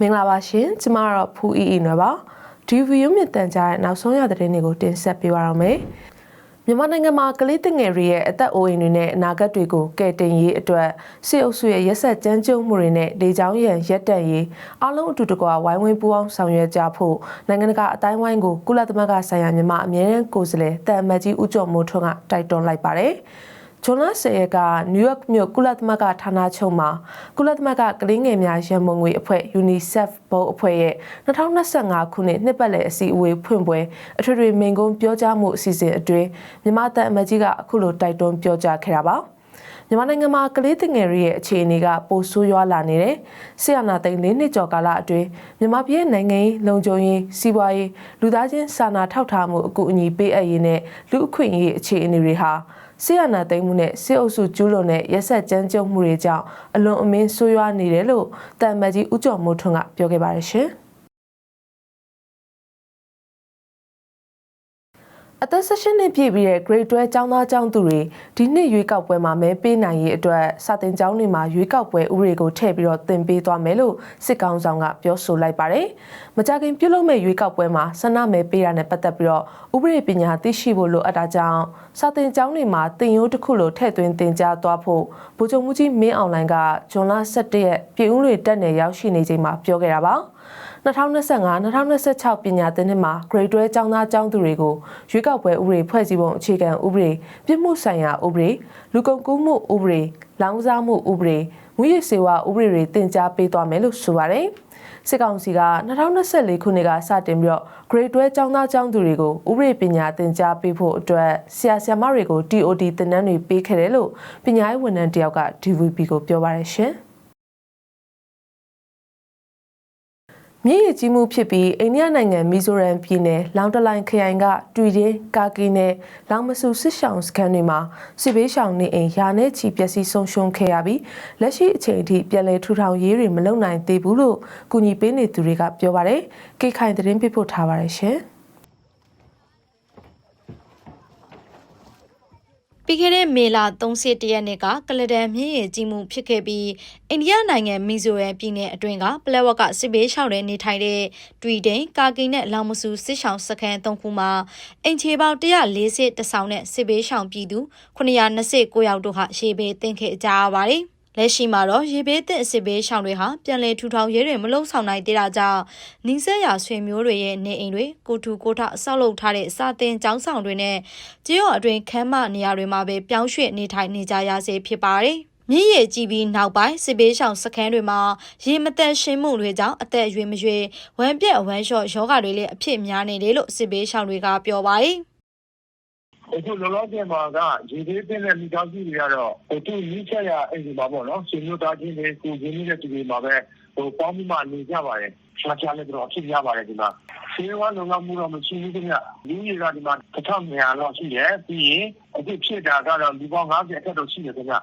မင်္ဂလာပါရှင်ကျမကတော့ဖူအီအီနွယ်ပါဒီဗီဒီယိုမြင့်တန်ကြားရဲ့နောက်ဆုံးရသတင်းတွေကိုတင်ဆက်ပေးပါရမယ်မြန်မာနိုင်ငံမှာကလေးတငယ်တွေရဲ့အသက်အိုးအိမ်တွေနဲ့အနာဂတ်တွေကိုကယ်တင်ရေးအတွက်စစ်အုပ်စုရဲ့ရက်ဆက်ကြမ်းကြုတ်မှုတွေနဲ့ဒေချောင်းရန်ရက်တန့်ရေးအလုံးအတူတကွာဝိုင်းဝန်းပူးပေါင်းဆောင်ရွက်ကြဖို့နိုင်ငံတကာအတိုင်းဝိုင်းကိုကုလသမဂ္ဂဆိုင်ရာမြန်မာအမြဲတမ်းကိုယ်စားလှယ်တန်အမတ်ကြီးဦးကျော်မိုးထွန်းကတိုက်တွန်းလိုက်ပါတယ်။ ဂျွန်လဆယ်ကနယူးယောက်မြို့ကုလသမဂ္ဂဌာနချုပ်မှာကုလသမဂ္ဂကလေးငယ်များရန်ပုံငွေအဖွဲ့ UNICEF ဘုတ်အဖွဲ့ရဲ့2025ခုနှစ်နှစ်ပတ်လည်အစည်းအဝေးဖွင့်ပွဲအထွေထွေမိန့်ခွန်းပြောကြားမှုအစီအစဉ်အတွင်းမြန်မာတပ်အမတ်ကြီးကအခုလိုတိုက်တွန်းပြောကြားခဲ့တာပါ။ မြန်မာနိုင်ငံမှာကလေးငယ်တွေရဲ့အခြေအနေကပိုဆိုးရွားလာနေတယ်။ဆီယနာသိန်း၄နှစ်ကျော်ကာလအတွင်းမြန်မာပြည်နိုင်ငံရေးလုံခြုံရေးစီးပွားရေးလူသားချင်းစာနာထောက်ထားမှုအကူအညီပေးအပ်ရေးနဲ့လူအခွင့်အရေးအခြေအနေတွေဟာဆီယနာသိမ်းမှုနဲ့စစ်အုပ်စုကျူးလွန်တဲ့ရက်ဆက်ကြမ်းကြုတ်မှုတွေကြောင့်အလွန်အမင်းဆိုးရွားနေတယ်လို့တန်မတ်ကြီးဦးကျော်မိုးထွန်းကပြောခဲ့ပါတယ်ရှင်။ အသက်16နှစ်ပြည့်ပြီးတဲ့ Grade 12ကျောင်းသားကျောင်းသူတွေဒီနှစ်ရွေးကောက်ပွဲမှာမဲပေးနိုင်ရေးအတွက်စာတင်ကျောင်းတွေမှာရွေးကောက်ပွဲဥပဒေကိုထည့်ပြီးတော့သင်ပေးသွားမယ်လို့စစ်ကောင်ဆောင်ကပြောဆိုလိုက်ပါတယ်။မကြခင်ပြုလုပ်မဲ့ရွေးကောက်ပွဲမှာဆန္ဒမဲပေးတာနဲ့ပတ်သက်ပြီးတော့ဥပဒေပညာသိရှိဖို့လိုအပ်တာကြောင့်စာတင်ကျောင်းတွေမှာတင်ရိုးတစ်ခုလိုထည့်သွင်းသင်ကြားသွားဖို့ဗိုလ်ချုပ်မှုကြီးမင်းအောင်လှိုင်ကဇွန်လ17ရက်ပြည်ဦးလွေတက်နယ်ရောက်ရှိနေချိန်မှာပြောခဲ့တာပါ။ 2025-2026ပညာသင်နှစ်မှာ Grade 12ကျောင်းသားကျောင်းသူတွေကိုရွေးကောက်ပွဲဥပဒေဖွဲ့စည်းပုံအခြေခံဥပဒေပြည်မှုဆိုင်ရာဥပဒေလူကုန်ကူးမှုဥပဒေလောင်စားမှုဥပဒေငွေရစေဝါဥပဒေတွေတင် जा ပေးသွားမယ်လို့ဆိုပါတယ်စစ်ကောင်စီက2024ခုနှစ်ကစတင်ပြီးတော့ Grade 12ကျောင်းသားကျောင်းသူတွေကိုဥပဒေပညာသင်ကြားပေးဖို့အတွက်ဆရာဆရာမတွေကို TOD သင်တန်းတွေပေးခဲ့တယ်လို့ပညာရေးဝန်ထမ်းတယောက်က DVB ကိုပြောပါတယ်ရှင်။ မြစ်ရည်ကြီးမှုဖြစ်ပြီးအိန္ဒိယနိုင်ငံမီဇိုရမ်ပြည်နယ်လောင်တလိုင်ခရိုင်ကတွီတင်းကာကီနဲ့လောင်မဆူစစ်ဆောင်စခန်းတွေမှာစစ်ဘေးရှောင်နေအိမ်ရာနဲ့ချီပျက်စီးဆုံးရှုံးခဲ့ရပြီးလက်ရှိအချိန်အထိပြည်လဲထူထောင်ရေးတွေမလုပ်နိုင်သေးဘူးလို့ကူညီပေးနေသူတွေကပြောပါတယ်။ကိခိုင်သတင်းပေးပို့ထားပါတယ်ရှင်။ ပြီးခဲ့တဲ့မေလ31ရက်နေ့ကကလဒန်မြင့်ရည်ကြီးမှုဖြစ်ခဲ့ပြီးအိန္ဒိယနိုင်ငံမီဇိုရမ်ပြည်နယ်အတွင်းကပလက်ဝက်ကစစ်ဘေးရှောင်တဲ့နေထိုင်တဲ့တွီဒိန်ကာကီနဲ့လောင်မဆူစစ်ရှောင်စခန်း၃ခုမှာအင်ချေပေါင်း140တဆောင်နဲ့စစ်ဘေးရှောင်ပြည်သူ929ယောက်တို့ဟာရှေ့ဘေးတင်ခဲ့ကြရပါတယ်။ လက်ရှိမှာတော့ရေဘေးသင့်အစစ်ဘေးရှောင်တွေဟာပြန်လည်ထူထောင်ရဲတွေမလုံဆောင်နိုင်သေးတာကြောင့်နှင်းဆက်ရာဆွေမျိုးတွေရဲ့နေအိမ်တွေကိုထူကိုထအဆောက်လုပ်ထားတဲ့စာတင်ကျောင်းဆောင်တွေနဲ့ကြေးရော်အတွင်းခမ်းမနေရာတွေမှာပဲပြောင်းရွှေ့နေထိုင်နေကြရစေဖြစ်ပါတယ်။မြင့်ရည်ကြည့်ပြီးနောက်ပိုင်းစစ်ဘေးရှောင်စခန်းတွေမှာရေမသက်ရှင်းမှုတွေကြောင့်အသက်အရွယ်မရွယ်ဝမ်းပြက်ဝမ်းလျှော့ယောဂတွေလည်းအဖြစ်များနေတယ်လို့စစ်ဘေးရှောင်တွေကပြောပါတယ်။ အခုလောလောဆယ်မှာကရေသေးတဲ့မိသားစုတွေကတော့ဟိုသူနီးချက်ရအိမ်ဒီမှာပေါ့နော်ဆွေမျိုးသားချင်းတွေကိုရင်းနှီးတဲ့သူတွေမှာပဲဟိုပေါင်းပြီးမှနေကြပါတယ်ရှားရှားလည်းတော့ဖြစ်ရပါတယ်ဒီမှာဆေးဝါးလုံလောက်မှုတော့မရှိဘူးခင်ဗျလူကြီးကဒီမှာတစ်ထောင်နေရာလောက်ရှိတယ်ပြီးရင်အခုဖြစ်တာကတော့လူပေါင်း90အထက်တော့ရှိတယ်ခင်ဗျ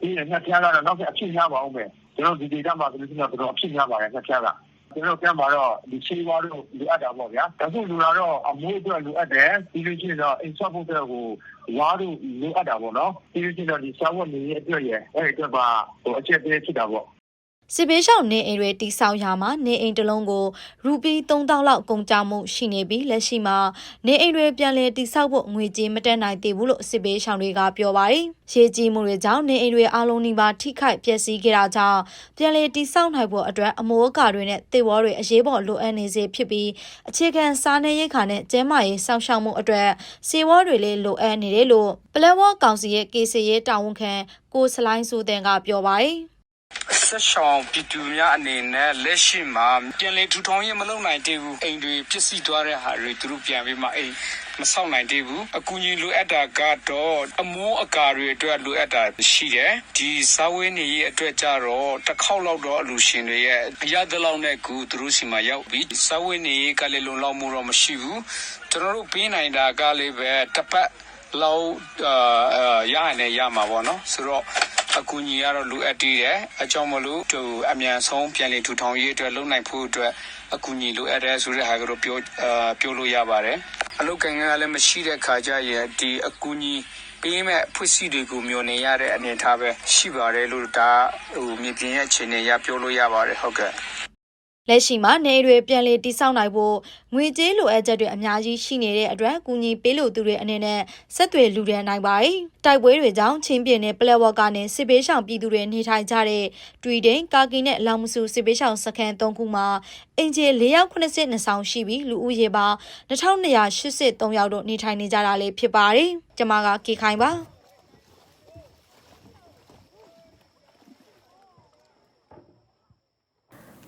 ပြီးရင်နှစ်ပြားကတော့နောက်ထပ်အဖြစ်ရပါအောင်ပဲကျွန်တော်ဒီဒေတာမှာဆိုလို့ရှိရင်တော့အဖြစ်ရပါတယ်နှစ်ပြားက ကျွန်တော်ပြန်มาတော့ဒီချေးဝါးတို့လိုအပ်တာပေါ့ဗျာဒါဆိုလူလာတော့ အမိုးအတွက် လိုအပ်တယ် ပြီးလို့ရှိရင်တော့ အိမ်ဆောက်ဖို့အတွက်ကို ဝါးတို့ လိုအပ်တာပေါ့နော် ပြီးလို့ရှိရင်တော့ဒီစာဝတ်နေရဲ့အတွက်ရယ် အဲ့ဒီအတွက်ပါဟိုအချက်သေးဖြစ်တာပေါ့ စစ်ပေးရှောင်းနေအိမ်တွေတိဆောက်ရာမှာနေအိမ်တစ်လုံးကိုရူပီ3000လောက်ကုန်ကြမှုရှိနေပြီးလက်ရှိမှာနေအိမ်တွေပြန်လည်တိဆောက်ဖို့ငွေကြေးမတက်နိုင်သေးဘူးလို့စစ်ပေးရှောင်းတွေကပြောပါတယ်။ရေကြီးမှုတွေကြောင့်နေအိမ်တွေအလုံးနီးပါးထိခိုက်ပျက်စီးခဲ့တာကြောင့်ပြန်လည်တိဆောက်နိုင်ဖို့အတွက်အမိုးအကာတွေနဲ့တေဝေါတွေအရေးပေါ်လိုအပ်နေစေဖြစ်ပြီးအခြေခံစားနပ်ရိက္ခာနဲ့ကျန်းမာရေးစောင့်ရှောက်မှုအတွက်စေဝါတွေလည်းလိုအပ်နေတယ်လို့ပလက်ဝကောင်စီရဲ့ကေစီရဲ့တာဝန်ခံကိုစလိုင်းစုတဲ့ကပြောပါတယ်။ ဆက်ဆောင်ပြည်သူများအနေနဲ့လက်ရှိမှာပြန်လည်ထူထောင်ရေးမလုပ်နိုင်သေးဘူးအိမ်တွေပြစ်စီသွားတဲ့ဟာတွေသူတို့ပြန်ပြီးမှအိမ်မဆောက်နိုင်သေးဘူးအကူအညီလိုအပ်တာကတော့အမိုးအကာတွေအတွက်လိုအပ်တာရှိတယ်ဒီစာဝေးနေရေးအတွက်ကြတော့တစ်ခေါက်လောက်တော့အလူရှင်တွေရဲ့အရသလောက်နဲ့ကူသူတို့စီမှာရောက်ပြီးစာဝေးနေရေးကလည်းလုံလောက်မှုတော့မရှိဘူးကျွန်တော်တို့ပေးနိုင်တာကလည်းပဲတစ်ပတ်လောက်အာရရင်လည်းရမှာပေါ့နော်ဆိုတော့ အကူအညီကတော့လိုအပ်သေးတယ်အကြောင်းမလို့သူအမြန်ဆုံးပြန်လည်ထူထောင်ရေးအတွက်လုံနိုင်ဖို့အတွက်အကူအညီလိုအပ်တယ်ဆိုတဲ့ဟာကတော့ပြောအာပြောလို့ရပါတယ်အလုတ်ကန်ကလည်းမရှိတဲ့ခါကျရင်ဒီအကူအညီပေးမဲ့ဖွဲ့စည်းတွေကိုမျှော်နေရတဲ့အနေအထားပဲရှိပါတယ်လို့ဒါဟိုမြေပြင်ရဲ့အခြေအနေရပြောလို့ရပါတယ်ဟုတ်ကဲ့ လက်ရှိမှာနေတွေပြန်လည်တိစောက်နိုင်ဖို့ငွေကြေးလိုအပ်ချက်တွေအများကြီးရှိနေတဲ့အတွက်ကူညီပေးလို့သူတွေအနေနဲ့ဆက်သွယ်လူတဲ့နိုင်ပါတယ်။တိုက်ပွဲတွေကြောင့်ချင်းပြင်းနဲ့ပလက်ဝက်ကနေစစ်ပေးရှောင်ပြည်သူတွေနေထိုင်ကြတဲ့တွီဒိန်ကာကီနဲ့လောင်မစုစစ်ပေးရှောင်စခန်း၃ခုမှာအင်ဂျီ၄ယောက်82ဆောင်ရှိပြီးလူဦးရေပေါင်း2283ယောက်တို့နေထိုင်နေကြတာလေးဖြစ်ပါတယ်။ကျွန်မကကေခိုင်ပါ။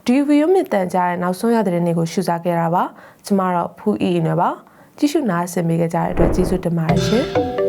ဒီဗီဒီယိုမြင့်တန်ကြားတဲ့နောက်ဆုံးရတဲ့တဲ့တွေကိုရှုစားခဲ့တာပါကျမတော့ဖူးအီအီနဲ့ပါကြည့်ရှုနားဆင်ပေးကြတဲ့အတွက်ကျေးဇူးတင်ပါတယ်ရှင်